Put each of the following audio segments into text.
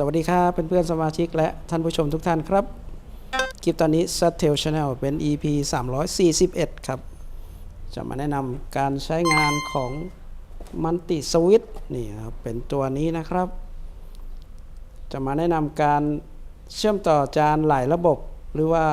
สวัสดีครับเพื่อนๆสมาชิกและท่านผู้ชมทุกท่านครับ คลิปตอนนี้ s a t e l Channel เป็น EP 341 ครับ จะมาแนะนำการใช้งานของมันติสวิตนี่ครับ เป็นตัวนี้นะครับ จะมาแนะนำการเชื่อมต่อจานหลายระบบหรือว่า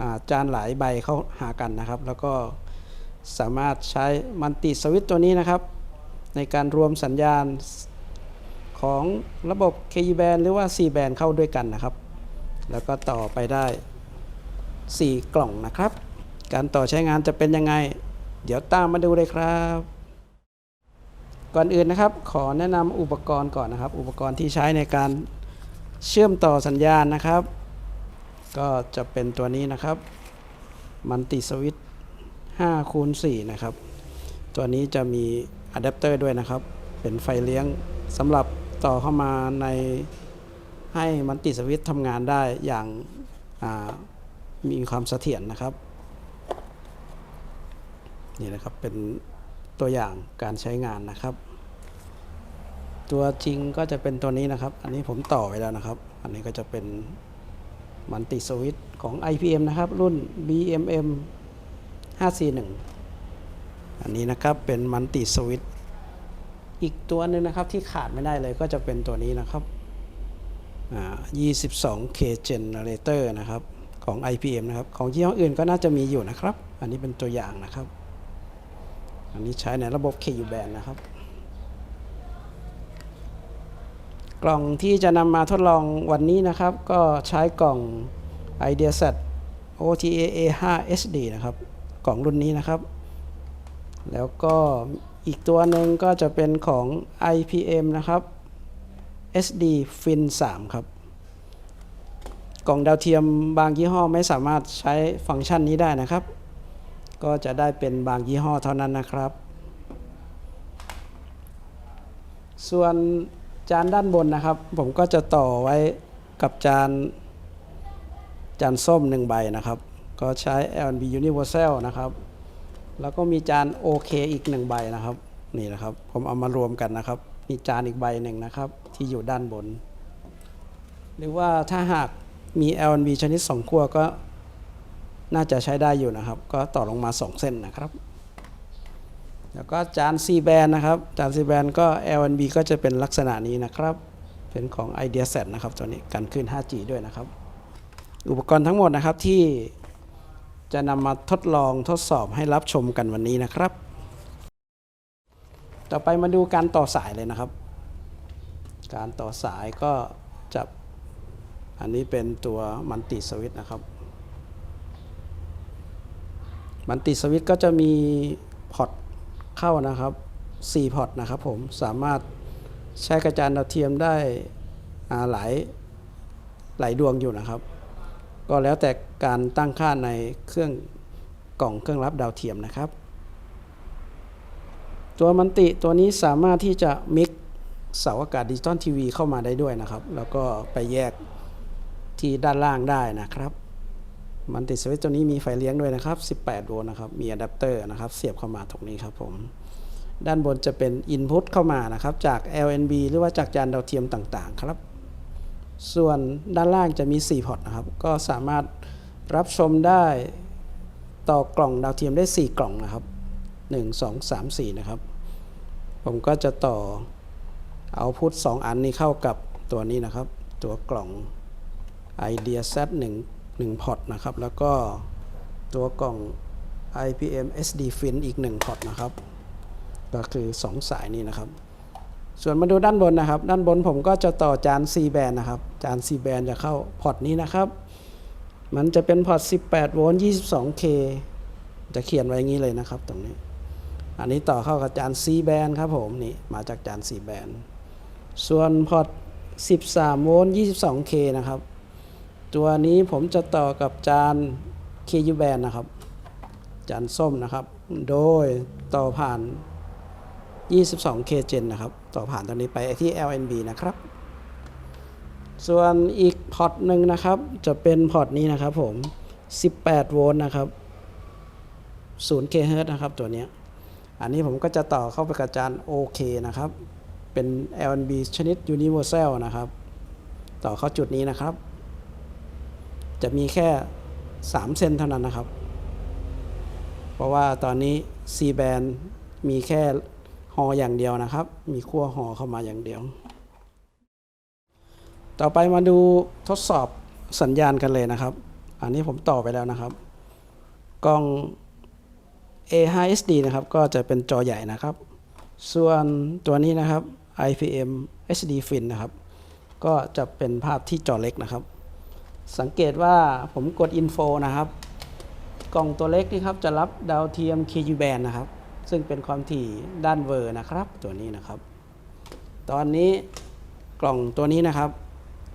อ่าจานหลายใบเข้าหากันนะครับ แล้วก็สามารถใช้มันติสวิตตัวนี้นะครับ ในการรวมสัญญาณ ของระบบ KE band หรือว่า C band เข้าด้วยกันนะครับ แล้วก็ต่อไปได้ 4 กล่องนะครับ การต่อใช้งานจะเป็นยังไง เดี๋ยวตามมาดูเลยครับ ก่อนอื่นนะครับ ขอแนะนำอุปกรณ์ก่อนนะครับ อุปกรณ์ที่ใช้ในการเชื่อมต่อสัญญาณนะครับ ก็จะเป็นตัวนี้นะครับมันติสวิต5คูณ4นะครับ ตัวนี้จะมีอะแดปเตอร์ด้วยนะครับ เป็นไฟเลี้ยงสำหรับ ต่อเข้ามาในให้มันติดสวิตช์ทำงานได้อย่างามีความเสถียรนะครับ นี่นะครับเป็นตัวอย่างการใช้งานนะครับ ตัวจริงก็จะเป็นตัวนี้นะครับ อันนี้ผมต่อไว้แล้วนะครับ อันนี้ก็จะเป็นมันติสวิตช์ของ IPM นะครับ รุ่น BMM 541 อันนี้นะครับเป็นมันติสวิตช์ อีกตัวหนึ่งนะครับที่ขาดไม่ได้เลยก็จะเป็นตัวนี้นะครับ 22K Generator นะครับของ IPM นะครับ ของยี่ห้ออื่นก็น่าจะมีอยู่นะครับ อันนี้เป็นตัวอย่างนะครับ อันนี้ใช้ในระบบ KU band นะครับ กล่องที่จะนำมาทดลองวันนี้นะครับ ก็ใช้กล่อง IdeaSet OTA A5 SD นะครับ กล่องรุ่นนี้นะครับ แล้วก็ อีกตัวหนึ่งก็จะเป็นของ IPM นะครับ SD Fin 3 ครับ กล่องดาวเทียมบางยี่ห้อไม่สามารถใช้ฟังก์ชันนี้ได้นะครับ ก็จะได้เป็นบางยี่ห้อเท่านั้นนะครับ ส่วนจานด้านบนนะครับ ผมก็จะต่อไว้กับจาน จานส้มหนึ่งใบนะครับ ก็ใช้ L&B Universal นะครับ แล้วก็มีจานโอเคอีกหนึ่งใบนะครับนี่นะครับ ผมเอามารวมกันนะครับ มีจานอีกใบหนึ่งนะครับ ที่อยู่ด้านบน หรือว่าถ้าหากมี L&B ชนิด 2 ขั้วก็น่าจะใช้ได้อยู่นะครับ ก็ต่อลงมา 2 เส้นนะครับ แล้วก็จาน C band นะครับ จาน C band ก็ L&B ก็จะเป็นลักษณะนี้นะครับ เป็นของ IdeaSet นะครับตัวนี้กันขึ้น 5G ด้วยนะครับ อุปกรณ์ทั้งหมดนะครับที่ จะนำมาทดลองทดสอบให้รับชมกันวันนี้นะครับ ต่อไปมาดูการต่อสายเลยนะครับ การต่อสายก็จะอันนี้เป็นตัวมันติสวิตนะครับ มันติสวิตก็จะมีพอร์ตเข้านะครับ4พอร์ตนะครับผมสามารถใช้กระจานดาวเทียมได้หลายหลายดวงอยู่นะครับ ก็แล้วแต่การตั้งค่าในเครื่องกล่องเครื่องรับดาวเทียมนะครับ ตัวมันติตัวนี้สามารถที่จะมิกเสาอากาศดิจิตอลทีวีเข้ามาได้ด้วยนะครับ แล้วก็ไปแยกที่ด้านล่างได้นะครับ มันติสวิตช์ตัวนี้มีไฟเลี้ยงด้วยนะครับ 18 โวลต์นะครับ มีอะแดปเตอร์นะครับ เสียบเข้ามาตรงนี้ครับผม ด้านบนจะเป็น Input เข้ามานะครับ จาก LNB หรือว่าจากจานดาวเทียมต่างๆ ครับ ส่วนด้านล่างจะมี 4 พอร์ตนะครับ ก็สามารถรับชมได้ต่อกล่องดาวเทียมได้ 4 กล่องนะครับ 1 2 3 4 นะครับ ผมก็จะต่อเอาพุท2อันนี้เข้ากับตัวนี้นะครับ ตัวกล่อง Idea Z 1 1พอร์ตนะครับ แล้วก็ตัวกล่อง IPM SD Fin อีก 1 พอร์ตนะครับ ก็คือ 2 สายนี้นะครับ ส่วนมาดูด้านบนนะครับ ด้านบนผมก็จะต่อจาน C band นะครับ จาน C band จะเข้าพอร์ตนี้นะครับ มันจะเป็นพอร์ต 18 โวลต์ 22K จะเขียนไว้อย่างนี้เลยนะครับตรงนี้ อันนี้ต่อเข้ากับจาน C band ครับผมนี่มาจากจาน C band ส่วนพอร์ต 13 โวลต์ 22K นะครับ ตัวนี้ผมจะต่อกับจาน KU band นะครับ จานส้มนะครับ โดยต่อผ่าน 22K Gen นะครับ ต่อผ่านตัวนี้ไปที่ LNB นะครับ ส่วนอีกพอร์ตหนึ่งนะครับ จะเป็นพอร์ตนี้นะครับผม 18 โวลต์นะครับ 0K Hz นะครับตัวนี้ อันนี้ผมก็จะต่อเข้าไปกับจาน OK นะครับ เป็น LNB ชนิด Universal นะครับ ต่อเข้าจุดนี้นะครับ จะมีแค่ 3 เซนเท่านั้นนะครับ เพราะว่าตอนนี้ C band มีแค่ ฮออย่างเดียวนะครับ มีขั้วฮอเข้ามาอย่างเดียว ต่อไปมาดูทดสอบสัญญาณกันเลยนะครับ อันนี้ผมต่อไปแล้วนะครับ กล้อง A5SD นะครับ ก็จะเป็นจอใหญ่นะครับ ส่วนตัวนี้นะครับ IPM HD Fin นะครับ ก็จะเป็นภาพที่จอเล็กนะครับ สังเกตว่าผมกด Info นะครับ กล่องตัวเล็กนี่ครับจะรับดาวเทียม KU band นะครับ ซึ่งเป็นความถี่ด้านเวอร์นะครับตัวนี้นะครับ ตอนนี้กล่องตัวนี้นะครับ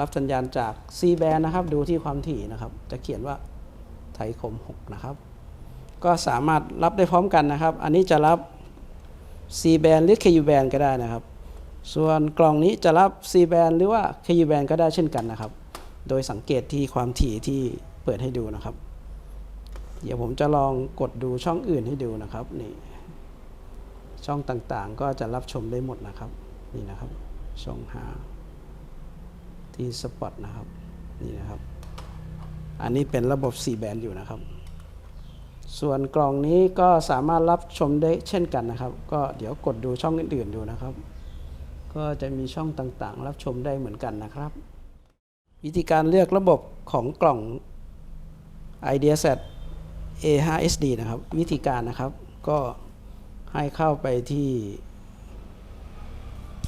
รับสัญญาณจาก C band นะครับ ดูที่ความถี่นะครับ จะเขียนว่าไทยคม 6 นะครับ ก็สามารถรับได้พร้อมกันนะครับ อันนี้จะรับ C band หรือ KU band ก็ได้นะครับ ส่วนกล่องนี้จะรับ C band หรือว่า KU band ก็ได้เช่นกันนะครับ โดยสังเกตที่ความถี่ที่เปิดให้ดูนะครับ เดี๋ยวผมจะลองกดดูช่องอื่นให้ดูนะครับนี่ ช่องต่างๆ ก็จะรับชมได้หมดนะครับ นี่นะครับ ช่องหาที่สปอตนะครับ นี่นะครับ อันนี้เป็นระบบ C band อยู่นะครับ ส่วนกล่องนี้ก็สามารถรับชมได้เช่นกันนะครับ ก็เดี๋ยวกดดูช่องอื่นๆดูนะครับ ก็จะมีช่องต่างๆ รับชมได้เหมือนกันนะครับ วิธีการเลือกระบบของกล่อง IdeaSet A5SD นะครับ วิธีการนะครับก็ ให้เข้าไปที่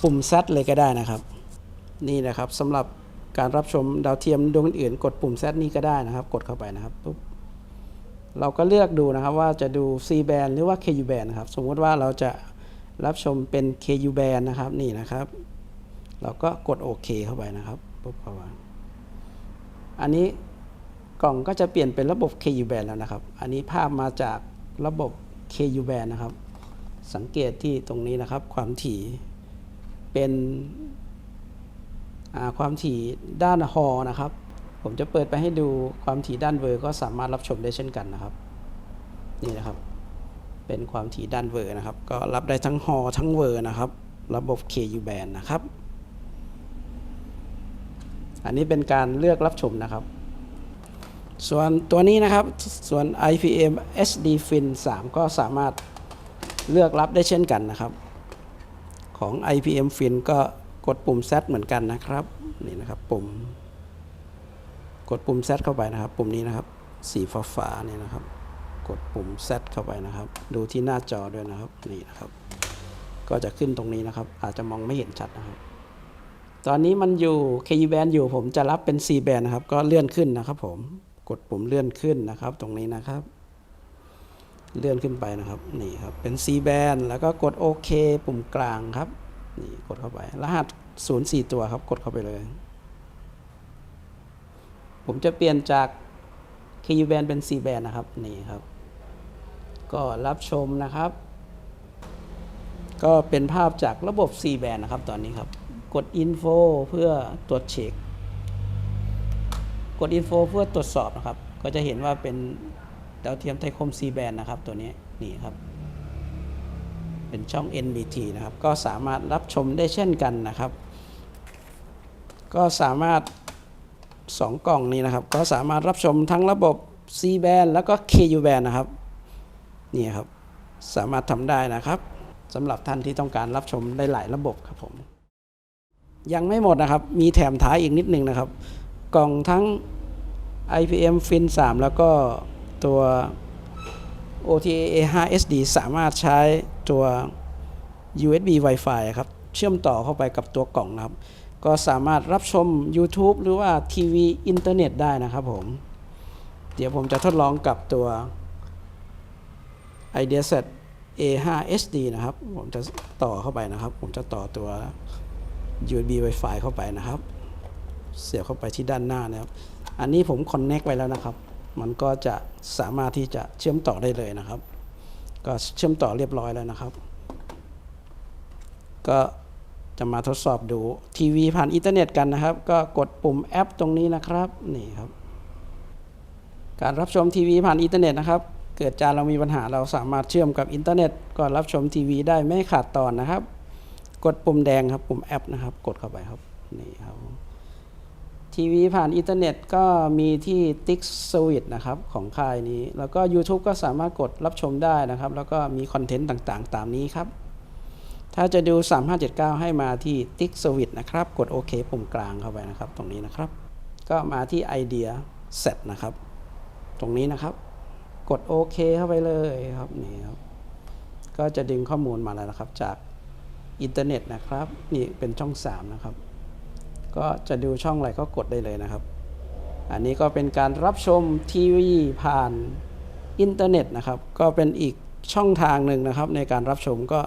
ปุ่ม Z เลยก็ได้นะครับ นี่นะครับสำหรับการรับชมดาวเทียมดวงอื่นกดปุ่ม Z นี่ก็ได้นะครับ กดเข้าไปนะครับปุ๊บเราก็เลือกดูนะครับว่าจะดู C band หรือว่า KU band นะครับ สมมติว่าเราจะรับชมเป็น KU band นะครับนี่นะครับ เราก็กดโอเคเข้าไปนะครับปุ๊บเข้าไปอันนี้กล่องก็จะเปลี่ยนเป็นระบบ KU band แล้วนะครับ อันนี้ภาพมาจากระบบ KU band นะครับ สังเกตที่ตรงนี้นะครับ ความถี่เป็นความถี่ด้านฮอนะครับ ผมจะเปิดไปให้ดูความถี่ด้านเวอร์ก็สามารถรับชมได้เช่นกันนะครับ นี่นะครับ เป็นความถี่ด้านเวอร์นะครับ ก็รับได้ทั้งฮอทั้งเวอร์นะครับ ระบบ KU band นะครับ อันนี้เป็นการเลือกรับชมนะครับ ส่วนตัวนี้นะครับ ส่วน IPM SD Fin 3 ก็สามารถ เลือกรับได้เช่นกันนะครับ ของ IPM Fin ก็กดปุ่ม Z เหมือนกันนะครับนี่นะครับปุ่ม กดปุ่ม Z เข้าไปนะครับ ปุ่มนี้นะครับ สีฟ้าฝาๆเนี่ยนะครับ กดปุ่ม Z เข้าไปนะครับ ดูที่หน้าจอด้วยนะครับนี่นะครับ ก็จะขึ้นตรงนี้นะครับ อาจจะมองไม่เห็นชัดนะครับตอนนี้มันอยู่ K band อยู่ผมจะรับเป็น C band นะครับ ก็เลื่อนขึ้นนะครับผมกดปุ่มเลื่อนขึ้นนะครับ ตรงนี้นะครับ เลื่อนขึ้นไปนะครับนี่ครับเป็น C band แล้วก็กดโอเคปุ่มกลางครับนี่กดเข้าไป รหัส 04 ตัวครับ กดเข้าไปเลย ผมจะเปลี่ยนจาก KU band เป็น C band นะครับนี่ครับ ก็รับชมนะครับ ก็เป็นภาพจากระบบ C band นะครับตอนนี้ครับ กด info เพื่อตรวจเช็คกด info เพื่อตรวจสอบนะครับ ก็จะเห็นว่าเป็น ดาวเทียมไทยคม C band นะครับ ตัวนี้นี่ครับ เป็นช่อง NBT นะครับ ก็สามารถรับชมได้เช่นกันนะครับ ก็สามารถ 2 กล่องนี้นะครับ ก็สามารถรับชมทั้งระบบ C band แล้วก็ KU band นะครับนี่ครับ สามารถทำได้นะครับสำหรับท่านที่ต้องการรับชมได้หลายระบบครับผม ยังไม่หมดนะครับ มีแถมท้ายอีกนิดนึงนะครับ กล่องทั้ง IPM Fin 3 แล้วก็ ตัว OTA A5SD สามารถใช้ตัว USB Wi-Fi ครับเชื่อมต่อเข้าไปกับตัวกล่องนะครับ ก็สามารถรับชม YouTube หรือว่าทีวีอินเทอร์เน็ตได้นะครับผม เดี๋ยวผมจะทดลองกับตัว IdeaSet A5SD นะครับ ผมจะต่อเข้าไปนะครับ ผมจะต่อตัว USB Wi-Fi เข้าไปนะครับ เสียบเข้าไปที่ด้านหน้านะครับ อันนี้ผมคอนเน็กไว้แล้วนะครับ มันก็จะสามารถที่จะเชื่อมต่อได้เลยนะครับ ก็เชื่อมต่อเรียบร้อยแล้วนะครับ ก็จะมาทดสอบดูทีวีผ่านอินเทอร์เน็ตกันนะครับ ก็กดปุ่มแอปตรงนี้นะครับนี่ครับการรับชมทีวีผ่านอินเทอร์เน็ตนะครับ เกิดจานเรามีปัญหาเราสามารถเชื่อมกับอินเทอร์เน็ตก็รับชมทีวีได้ไม่ขาดตอนนะครับ กดปุ่มแดงครับปุ่มแอปนะครับ กดเข้าไปครับนี่ครับ ทีวีผ่านอินเทอร์เน็ตก็มีที่ t i x s w i t นะครับของค่ายนี้ แล้วก็ YouTube ก็สามารถกดรับชมได้นะครับ แล้วก็มีคอนเทนต์ต่างๆ ตามนี้ครับ ถ้าจะดู 3579 ให้มาที่ t i x s w i t นะครับ กดโอเคปุ่มกลางเข้าไปนะครับ ตรงนี้นะครับ ก็มาที่ไอเดีย Set นะครับ ตรงนี้นะครับ กดโอเคเข้าไปเลยครับนี่ครับก็จะดึงข้อมูลมาแล้วนะครับจากอินเทอร์เน็ตนะครับ นี่เป็นช่อง 3 นะครับ ก็จะดูช่องอะไรก็กดได้เลยนะครับ อันนี้ก็เป็นการรับชมทีวีผ่านอินเทอร์เน็ตนะครับ ก็เป็นอีกช่องทางหนึ่งนะครับ ในการรับชมก็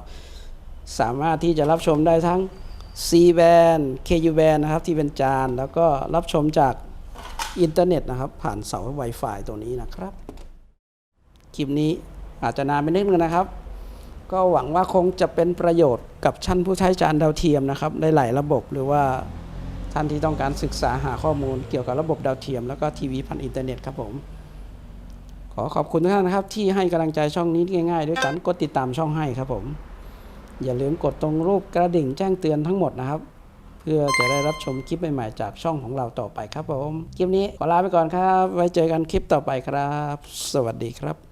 สามารถที่จะรับชมได้ทั้ง C band KU band นะครับที่เป็นจาน แล้วก็รับชมจากอินเทอร์เน็ตนะครับ ผ่านเสา Wi-Fi ตัวนี้นะครับ คลิปนี้อาจจะนานไปนิดนึงนะครับ ก็หวังว่าคงจะเป็นประโยชน์กับท่านผู้ใช้จานดาวเทียมนะครับในหลายระบบหรือว่า ท่านที่ต้องการศึกษาหาข้อมูลเกี่ยวกับระบบดาวเทียม แล้วก็ทีวีผ่านอินเทอร์เน็ตครับผม ขอขอบคุณทุกท่านนะครับ ที่ให้กำลังใจช่องนี้ง่ายๆ ด้วยการกดติดตามช่องให้ครับผม อย่าลืมกดตรงรูปกระดิ่งแจ้งเตือนทั้งหมดนะครับ เพื่อจะได้รับชมคลิปใหม่ๆจากช่องของเราต่อไปครับผม คลิปนี้ขอลาไปก่อนครับ ไว้เจอกันคลิปต่อไปครับ สวัสดีครับ